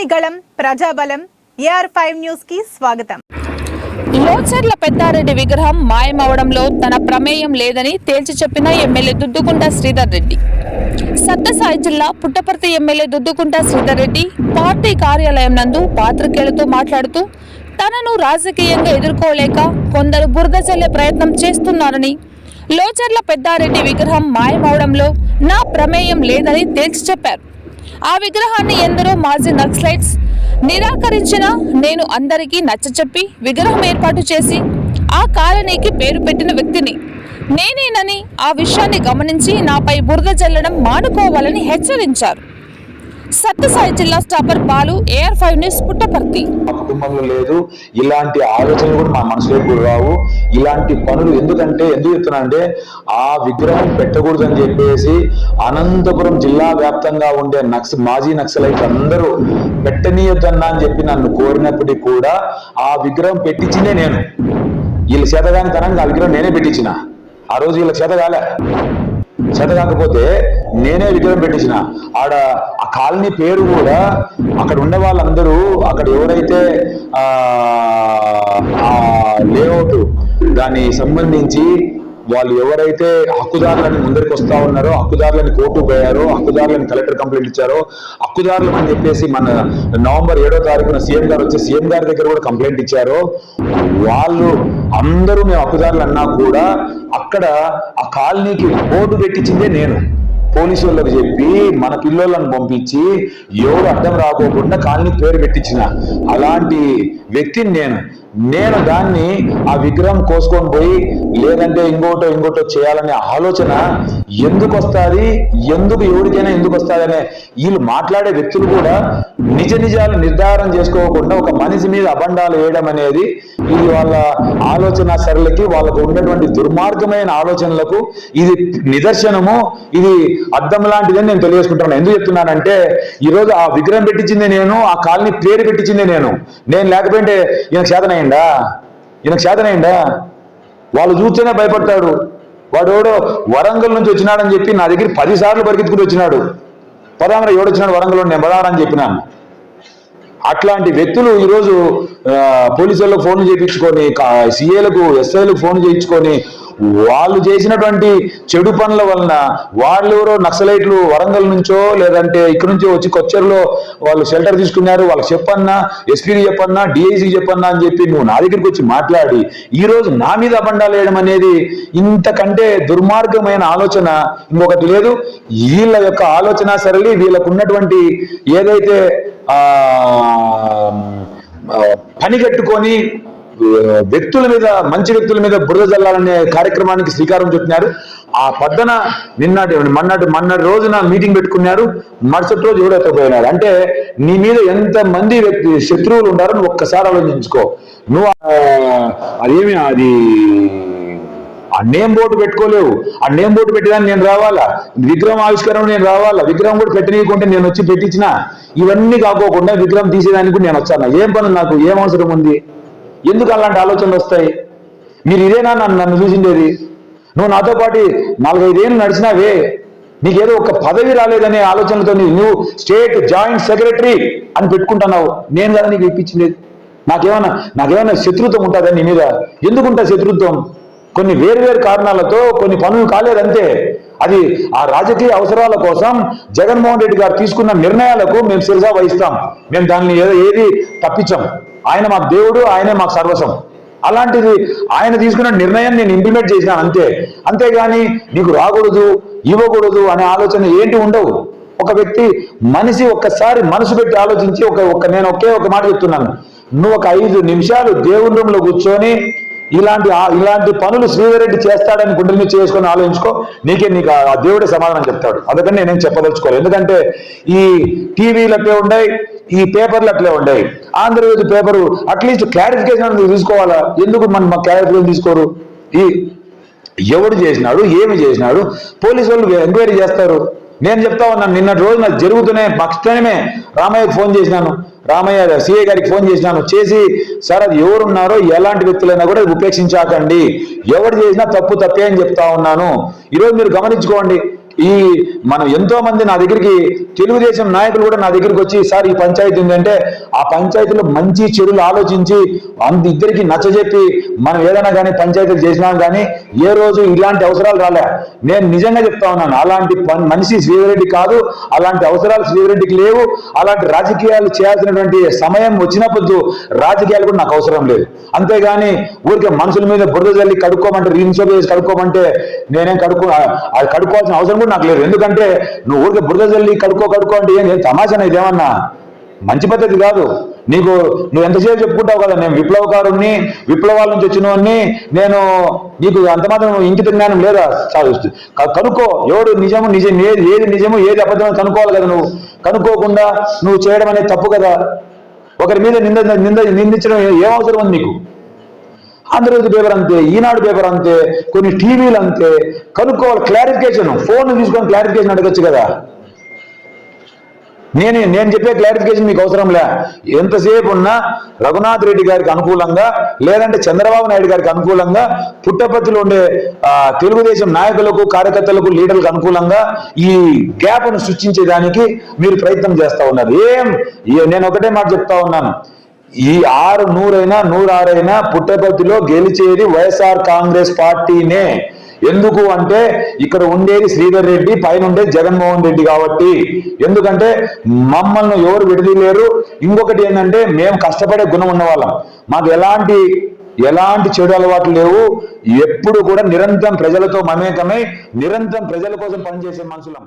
ప్రజని ప్రజాబలం AR five న్యూస్కి స్వాగతం. లోచర్ల పెద్దారెడ్డి విగ్రహం మాయమవడంలో తన ప్రమేయం లేదని తేల్చి చెప్పిన ఎమ్మెల్యే దుద్దుకుంట శ్రీధర్ రెడ్డి. సత్తసాయి జిల్లా పుట్టపర్తి ఎమ్మెల్యే దుద్దుకుంట శ్రీధర్ రెడ్డి పార్టీ కార్యాలయం నందు పాత్రికేయులతో మాట్లాడుతూ తనను రాజకీయంగా ఎదుర్కోలేక కొందరు బురద చల్లే ప్రయత్నం చేస్తున్నారని లోచర్ల పెద్దారెడ్డి విగ్రహం మాయమవడంలో నా ప్రమేయం లేదని తేల్చి చెప్పారు. ఆ విగ్రహాన్ని ఎందరో మాజీ నక్సలైట్స్ నిరాకరించిన నేను అందరికీ నచ్చచెప్పి విగ్రహం ఏర్పాటు చేసి ఆ కాలనీకి పేరు పెట్టిన వ్యక్తిని. నేనేనని ఆ విషయాన్ని గమనించి నాపై బురద జల్లడం మానుకోవాలని హెచ్చరించారు. సత్యసాయి జిల్లా staffer Balu AR five news Puttaparthi. మా కుటుంబంలో లేదు. ఇలాంటి ఆలోచనలు కూడా మా మనసులోకి రావు. ఇలాంటి పనులు ఎందుకంటే ఎందుకు చెప్తున్నా అంటే ఆ విగ్రహం పెట్టకూడదు అని చెప్పేసి అనంతపురం జిల్లా వ్యాప్తంగా ఉండే నక్స మాజీ నక్సలైట్ అందరూ పెట్టనీయొద్దన్నా అని చెప్పి నన్ను కోరినప్పటికీ కూడా ఆ విగ్రహం పెట్టించిందే నేను. వీళ్ళ చేతగాని తనంగా ఆ విగ్రహం నేనే పెట్టించిన. ఆ రోజు వీళ్ళ చేత కాలే. చేత కాకపోతే నేనే విగ్రహం పెట్టించిన ఆడ ఆ కాలనీ పేరు కూడా అక్కడ ఉండే వాళ్ళందరూ అక్కడ ఎవరైతే ఆ ఆ లేఅవుట్ దాన్ని సంబంధించి వాళ్ళు ఎవరైతే హక్కుదారులని ముందరికి వస్తా ఉన్నారో హక్కుదారులని కోర్టు పోయారో హక్కుదారులని కలెక్టర్ కంప్లైంట్ ఇచ్చారో హక్కుదారులు అని చెప్పేసి మన నవంబర్ ఏడో తారీఖున సీఎం గారు వచ్చి సీఎం గారి దగ్గర కూడా కంప్లైంట్ ఇచ్చారో వాళ్ళు అందరూ మేము హక్కుదారులు అన్నా కూడా అక్కడ ఆ కాలనీకి బోర్డు పెట్టించిందే నేను. పోలీసు వాళ్ళకి చెప్పి మన పిల్లోళ్ళని పంపించి ఎవరు అడ్డం రాకోకుండా కాలనీ పేరు పెట్టించిన. అలాంటి వ్యక్తిని నేను నేను దాన్ని ఆ విగ్రహం కోసుకొని పోయి లేదంటే ఇంకోటో ఇంకోటో చేయాలనే ఆలోచన ఎందుకు వస్తుంది ఎందుకు ఎవరికైనా ఎందుకు వస్తుంది అనే వీళ్ళు మాట్లాడే వ్యక్తులు కూడా నిజ నిజాలు నిర్ధారణ చేసుకోకుండా ఒక మనిషి మీద అబండాలు వేయడం అనేది ఇది వాళ్ళ ఆలోచన సరళకి వాళ్ళకు ఉన్నటువంటి దుర్మార్గమైన ఆలోచనలకు ఇది నిదర్శనము ఇది అద్దం లాంటిదని నేను తెలియజేసుకుంటున్నాను. ఎందుకు చెప్తున్నానంటే ఈరోజు ఆ విగ్రహం పెట్టించిందే నేను ఆ కాలనీ పేరు పెట్టించిందే నేను. నేను లేకపోతే ఈయన చేతనయ్యండా ఈయనకు చేతనయ్యండా వాళ్ళు చూస్తేనే భయపడతాడు. వాడు ఎవడో వరంగల్ నుంచి వచ్చినాడని చెప్పి నా దగ్గర పది సార్లు పరిగెత్తుకుని వచ్చినాడు. పదామరా ఎవడొచ్చినాడు వరంగల్ నేను పదామని చెప్పినాను. అట్లాంటి వ్యక్తులు ఈరోజు ఆ, పోలీసు వాళ్ళకు ఫోన్లు చేయించుకొని సీఏలకు ఎస్ఐలకు ఫోన్ చేయించుకొని వాళ్ళు చేసినటువంటి చెడు పనుల వలన వాళ్ళు ఎవరో నక్సలైట్లు వరంగల్ నుంచో లేదంటే ఇక్కడ నుంచో వచ్చి కొచ్చర్లో వాళ్ళు షెల్టర్ తీసుకున్నారు వాళ్ళకి చెప్పన్నా ఎస్పీకి చెప్పన్నా డిఐసికి చెప్పన్నా అని చెప్పి నువ్వు నా దగ్గరికి వచ్చి మాట్లాడి ఈ రోజు నా మీద అబండాలు వేయడం అనేది ఇంతకంటే దుర్మార్గమైన ఆలోచన ఇంకొకటి లేదు. వీళ్ళ యొక్క ఆలోచన సరళి వీళ్ళకు ఉన్నటువంటి ఏదైతే పనిగట్టుకొని పని కట్టుకొని వ్యక్తుల మీద మంచి వ్యక్తుల మీద బురద జల్లాలనే కార్యక్రమానికి శ్రీకారం చుట్టినారు. ఆ పద్దన నిన్నటి మన్నటి మన్నటి రోజున మీటింగ్ పెట్టుకున్నారు. మరుసటి రోజు ఎవడైతే పోయినారు అంటే నీ మీద ఎంత మంది వ్యక్తి శత్రువులు ఉన్నారో నువ్వు ఒక్కసారి ఆలోచించుకో. నువ్వు అదేమి అది ఆ నేమ్ బోర్డు పెట్టుకోలేవు. ఆ నేమ్ బోర్డు పెట్టడానికి నేను రావాలా? విగ్రహం ఆవిష్కరణ నేను రావాలా? విగ్రహం కూడా పెట్టనీయకుంటే నేను వచ్చి పెట్టించిన? ఇవన్నీ కాకోకుండా విగ్రహం తీసేదానికి నేను వచ్చాను? ఏం పని నాకు? ఏం అవసరం ఉంది? ఎందుకు అలాంటి ఆలోచనలు వస్తాయి? మీరు ఇదేనా నన్ను నన్ను చూసిండేది? నువ్వు నాతో పాటు నాలుగైదేళ్ళు నడిచినావే. నీకేదో ఒక పదవి రాలేదనే ఆలోచనలతో నువ్వు స్టేట్ జాయింట్ సెక్రటరీ అని పెట్టుకుంటున్నావు. నేను కదా నీకు ఇప్పించింది. నాకేమన్నా నాకేమన్నా శత్రుత్వం ఉంటుందా నీ మీద? ఎందుకుంటా శత్రుత్వం? కొన్ని వేరువేరు కారణాలతో కొన్ని పనులు కాలేదంతే. అది ఆ రాజకీయ అవసరాల కోసం జగన్మోహన్ రెడ్డి గారు తీసుకున్న నిర్ణయాలకు మేము శిరసా వహిస్తాం. మేము దాన్ని ఏదో ఏది తప్పించాం. ఆయన మాకు దేవుడు ఆయనే మాకు సర్వస్వం. అలాంటిది ఆయన తీసుకున్న నిర్ణయం నేను ఇంప్లిమెంట్ చేసినాను అంతే. అంతేగాని నీకు రాకూడదు ఇవ్వకూడదు అనే ఆలోచన ఏంటి ఉండవు. ఒక వ్యక్తి మనిషి ఒక్కసారి మనసు పెట్టి ఆలోచించి ఒక ఒక నేను ఒకే ఒక మాట చెప్తున్నాను. నువ్వు ఒక ఐదు నిమిషాలు దేవుని రూమ్లో కూర్చొని ఇలాంటి ఇలాంటి పనులు శ్రీధరెడ్డి చేస్తాడని గుండెల మీద చేసుకొని ఆలోచించుకో నీకే నీకు ఆ దేవుడే సమాధానం చెప్తాడు. అందుకని నేనేం చెప్పదలుచుకోలేదు. ఎందుకంటే ఈ టీవీలు అట్లే ఉన్నాయి ఈ పేపర్లు అట్లే ఉన్నాయి ఆంధ్రజ్యోతి పేపరు అట్లీస్ట్ క్లారిఫికేషన్ తీసుకోవాలా? ఎందుకు మనం మా క్లారిఫికేషన్ తీసుకోరు? ఈ ఎవడు చేసినాడు ఏమి చేసినాడు? పోలీసు వాళ్ళు ఎంక్వైరీ చేస్తారు. నేను చెప్తా ఉన్నాను నిన్నటి రోజు నాకు జరుగుతూనే పక్షమే రామయ్యకు ఫోన్ చేసినాను. రామయ్య సిఐ గారికి ఫోన్ చేసినాను. చేసి సార్ అది ఎవరున్నారో ఎలాంటి వ్యక్తులైనా కూడా ఉపేక్షించాకండి. ఎవరు చేసినా తప్పు తప్పే అని చెప్తా ఉన్నాను. ఈరోజు మీరు గమనించుకోండి. ఈ మనం ఎంతో మంది నా దగ్గరికి తెలుగుదేశం నాయకులు కూడా నా దగ్గరికి వచ్చి సార్ ఈ పంచాయతీ ఉందంటే ఆ పంచాయతీలో మంచి చెడులు ఆలోచించి అంత ఇద్దరికి నచ్చజెప్పి మనం ఏదైనా కానీ పంచాయతీలు చేసినాం కానీ ఏ రోజు ఇలాంటి అవసరాలు రాలే. నేను నిజంగా చెప్తా ఉన్నాను అలాంటి మనిషి శ్రీరెడ్డి కాదు అలాంటి అవసరాలు శ్రీరెడ్డికి లేవు అలాంటి రాజకీయాలు చేయాల్సినటువంటి సమయం వచ్చినప్పుడు రాజకీయాలు కూడా నాకు అవసరం లేదు. అంతేగాని ఊరికే మనుషుల మీద బురద జల్లి కడుక్కోమంటే రీన్సోప్ వేసి కడుక్కోమంటే నేనేం కడుక్కో అది కడుక్కోవాల్సిన అవసరం కూడా నాకు లేదు. ఎందుకంటే నువ్వు ఊరికే బురద జల్లి కడుక్కో కడుక్కో అంటే ఏం తమాషా ఇదేమన్నా మంచి పద్ధతి కాదు. నీకు నువ్వు ఎంతసేపు చెప్పుకుంటావు కదా. నేను విప్లవకారుణ్ణి విప్లవాల నుంచి వచ్చినవాడిని నేను నీకు అంత మాత్రం ఇంకిత జ్ఞానం లేదా? చా- కనుక్కో. ఎవడు నిజము నిజం ఏది ఏది నిజము ఏది అబద్ధమో కనుక్కోవాలి కదా నువ్వు. కనుక్కోకుండా నువ్వు చేయడం అనేది తప్పు కదా. ఒకరి మీద నింద నింద నిందించడం ఏం అవసరం ఉంది నీకు? ఆంధ్రజ్యోతి పేపర్ అంతే ఈనాడు పేపర్ అంతే కొన్ని టీవీలు అంతే కనుక్కోవాలి క్లారిఫికేషన్. ఫోన్ తీసుకొని క్లారిఫికేషన్ అడగచ్చు కదా. నేను నేను చెప్పే క్లారిఫికేషన్ మీకు అవసరం లే ఎంతసేపు ఉన్నా రఘునాథ్ రెడ్డి గారికి అనుకూలంగా లేదంటే చంద్రబాబు నాయుడు గారికి అనుకూలంగా పుట్టపర్తిలో ఉండే తెలుగుదేశం నాయకులకు కార్యకర్తలకు లీడర్లకు అనుకూలంగా ఈ గ్యాప్ను సృష్టించేదానికి మీరు ప్రయత్నం చేస్తా ఉన్నారు. ఏం నేను ఒకటే మాట చెప్తా ఉన్నాను. ఈ ఆరు నూరైనా నూరారైనా పుట్టపర్తిలో గెలిచేది వైఎస్ఆర్ కాంగ్రెస్ పార్టీనే. ఎందుకు అంటే ఇక్కడ ఉండేది శ్రీధర్ రెడ్డి పైన ఉండేది జగన్మోహన్ రెడ్డి కాబట్టి. ఎందుకంటే మమ్మల్ని ఎవరు విడదీయలేరు. ఇంకొకటి ఏంటంటే మేము కష్టపడే గుణం ఉన్నవాళ్ళం. మాకు ఎలాంటి ఎలాంటి చెడు అలవాట్లు లేవు. ఎప్పుడు కూడా నిరంతరం ప్రజలతో మమేకమై నిరంతరం ప్రజల కోసం పనిచేసే మనుషులం.